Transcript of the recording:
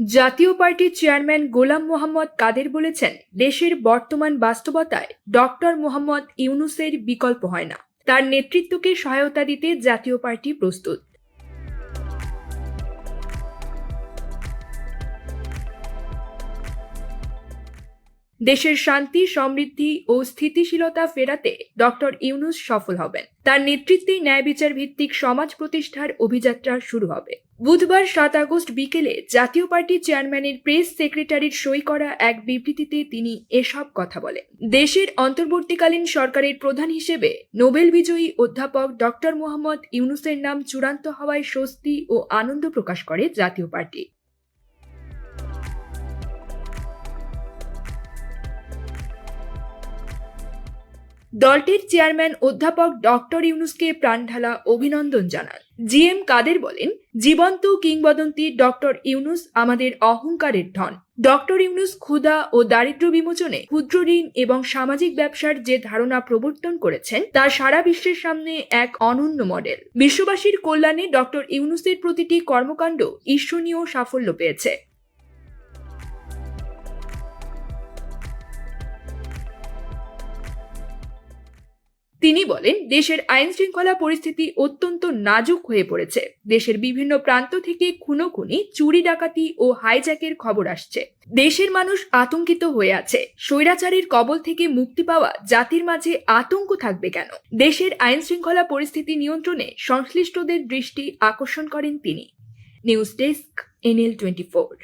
জাতীয় পার্টির চেয়ারম্যান গোলাম মোহাম্মদ কাদের বলেছেন, দেশের বর্তমান বাস্তবতায় ডক্টর মোহাম্মদ ইউনুসের বিকল্প হয় না। তার নেতৃত্বকে সহায়তা দিতে জাতীয় পার্টি প্রস্তুত। দেশের শান্তি, সমৃদ্ধি ও স্থিতিশীলতা ফেরাতে ডক্টর ইউনুস সফল হবেন। তার নেতৃত্বে ন্যায় বিচার ভিত্তিক সমাজ প্রতিষ্ঠার অভিযাত্রা শুরু হবে। বুধবার সাত আগস্ট বিকেলে জাতীয় পার্টি চেয়ারম্যানের প্রেস সেক্রেটারির সই করা এক বিবৃতিতে তিনি এসব কথা বলেন। দেশের অন্তর্বর্তীকালীন সরকারের প্রধান হিসেবে নোবেল বিজয়ী অধ্যাপক ডক্টর মোহাম্মদ ইউনুসের নাম চূড়ান্ত হওয়ায় স্বস্তি ও আনন্দ প্রকাশ করে জাতীয় পার্টি। দলটির চেয়ারম্যান অধ্যাপক ডক্টর ইউনুসকে প্রাণঢালা অভিনন্দন জানান। জি এম কাদের বলেন, জীবন্ত কিংবদন্তি ডক্টর ইউনুস আমাদের অহংকারের ধন। ডক্টর ইউনুস ক্ষুধা ও দারিদ্র বিমোচনে ক্ষুদ্র ঋণ এবং সামাজিক ব্যবসার যে ধারণা প্রবর্তন করেছেন, তা সারা বিশ্বের সামনে এক অনন্য মডেল। বিশ্ববাসীর কল্যাণে ডক্টর ইউনুসের প্রতিটি কর্মকাণ্ড ঈর্ষণীয় সাফল্য পেয়েছে। তিনি বলেন, দেশের আইন শৃঙ্খলা পরিস্থিতি অত্যন্ত নাজুক হয়ে পড়েছে। দেশের বিভিন্ন প্রান্ত থেকে খুনোখুনি, চুরি ডাকাতি ও হাইজ্যাকের খবর আসছে। দেশের মানুষ আতঙ্কিত হয়ে আছে। স্বৈরাচারের কবল থেকে মুক্তি পাওয়া জাতির মাঝে আতঙ্ক থাকবে কেন? দেশের আইন শৃঙ্খলা পরিস্থিতি নিয়ন্ত্রণে সংশ্লিষ্টদের দৃষ্টি আকর্ষণ করেন তিনি। News desk, NL twenty four.